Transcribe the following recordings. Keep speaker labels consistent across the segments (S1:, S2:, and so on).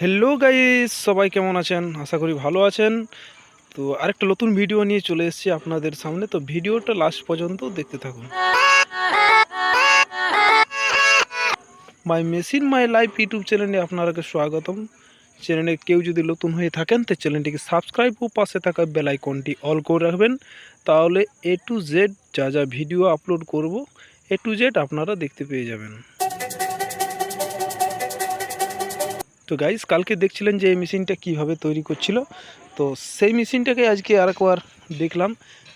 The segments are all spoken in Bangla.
S1: হ্যালো গাইস সবাই কেমন আছেন? আশা করি ভালো আছেন। তো আরেকটা নতুন ভিডিও নিয়ে চলে এসেছি আপনাদের সামনে। তো ভিডিওটা লাস্ট পর্যন্ত দেখতে থাকুন। My machine my life YouTube চ্যানেলে আপনারাকে স্বাগতম। চ্যানেলে কেউ যদি নতুন হয়ে থাকেন, তো চ্যানেলটিকে সাবস্ক্রাইব ও পাশে থাকা বেল আইকনটি অল করে রাখবেন। তাহলে এ টু জেড যা যা ভিডিও আপলোড করব এ টু জেড আপনারা দেখতে পেয়ে যাবেন। তো গাইস কালকে দেখছিলেন যে এই মেশিনটা কীভাবে তৈরি করছিল। তো সেই মেশিনটাকে আজকে আরেকবার দেখলাম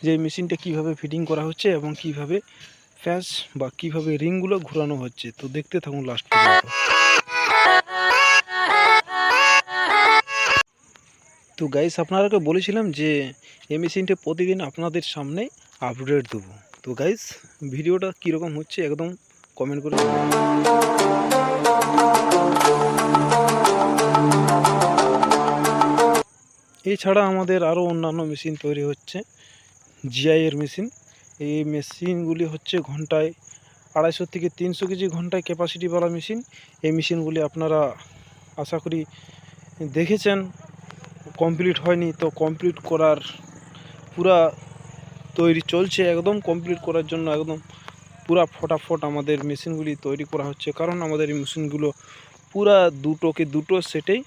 S1: যে এই মেশিনটা কীভাবে ফিটিং করা হচ্ছে এবং কীভাবে ফ্যাস বা কীভাবে রিংগুলো ঘোরানো হচ্ছে। তো দেখতে থাকুন লাস্ট পর্যন্ত। তো গাইস আপনারাকে বলেছিলাম যে এই মেশিনটা প্রতিদিন আপনাদের সামনে আপডেট দেবো। তো গাইস ভিডিওটা কীরকম হচ্ছে একদম কমেন্ট করে এছাড়া আমাদের আরও অন্যান্য মেশিন তৈরি হচ্ছে জিআইয়ের মেশিন। এই মেশিনগুলি হচ্ছে ঘন্টায় আড়াইশো থেকে তিনশো কেজি ঘন্টায় ক্যাপাসিটিওয়ালা মেশিন। এই মেশিনগুলি আপনারা আশা করি দেখেছেন কমপ্লিট হয়নি তো কমপ্লিট করার পুরা তৈরি চলছে একদম কমপ্লিট করার জন্য একদম পুরা ফটাফট আমাদের মেশিনগুলি তৈরি করা হচ্ছে। কারণ আমাদের এই মেশিনগুলো পুরা দুটোকে দুটো সেটেই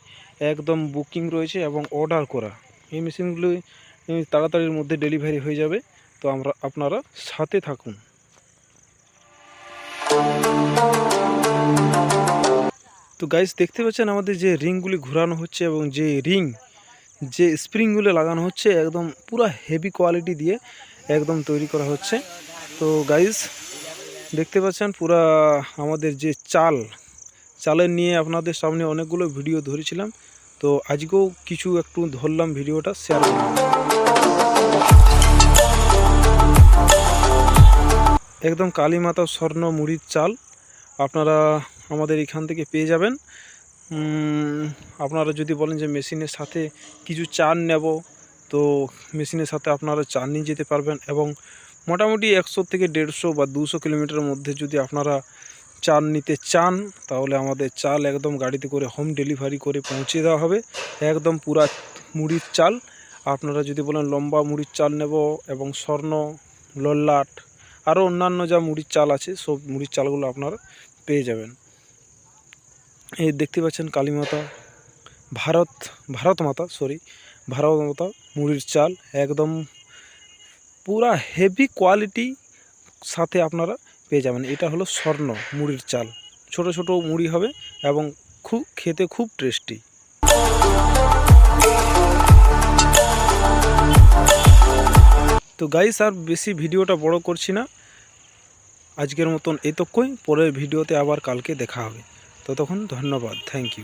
S1: একদম বুকিং রয়েছে এবং অর্ডার করা। এই মেশিনগুলো তাড়াতাড়ির মধ্যে ডেলিভারি হয়ে যাবে। তো আমরা, আপনারা সাথে থাকুন। তো গাইস দেখতে পাচ্ছেন আমাদের যে রিংগুলি ঘোরানো হচ্ছে এবং যে রিং, যে স্প্রিংগুলো লাগানো হচ্ছে, একদম পুরো হেভি কোয়ালিটি দিয়ে একদম তৈরি করা হচ্ছে। তো গাইস দেখতে পাচ্ছেন পুরা আমাদের যে চাল চালের নিয়ে আপনাদের সামনে অনেকগুলো ভিডিও ধরেছিলাম। তো আজকেও কিছু একটু ধরলাম ভিডিওটা শেয়ার করলাম। একদম কালীমাতা স্বর্ণ মুড়ির চাল আপনারা আমাদের এখান থেকে পেয়ে যাবেন। আপনারা যদি বলেন যে মেশিনের সাথে কিছু চাল নেব, তো মেশিনের সাথে আপনারা চাল নিয়ে যেতে পারবেন এবং মোটামুটি একশো থেকে দেড়শো বা দুশো কিলোমিটারের মধ্যে যদি আপনারা চাল নিতে চান, তাহলে আমাদের চাল একদম গাড়িতে করে হোম ডেলিভারি করে পৌঁছে দেওয়া হবে। একদম পুরা মুড়ির চাল। আপনারা যদি বলেন লম্বা মুড়ির চাল নেব এবং স্বর্ণ, লল্লাট আরও অন্যান্য যা মুড়ির চাল আছে, সব মুড়ির চালগুলো আপনারা পেয়ে যাবেন। এই দেখতে পাচ্ছেন কালীমাতা, ভারত ভারত মাতা সরি ভারত মাতা মুড়ির চাল। একদম পুরা হেভি কোয়ালিটি সাথে আপনারা পেয়ে যাবেন। এটা হলো স্বর্ণ মুড়ির চাল। ছোট ছোট মুড়ি হবে এবং খুব, খেতে খুব টেস্টি। তো গাইস আর বেশি ভিডিওটা বড় করছি না। আজকের মতন এতক্ষণ। পরের ভিডিওতে আবার কালকে দেখা হবে। ততক্ষণ ধন্যবাদ। Thank you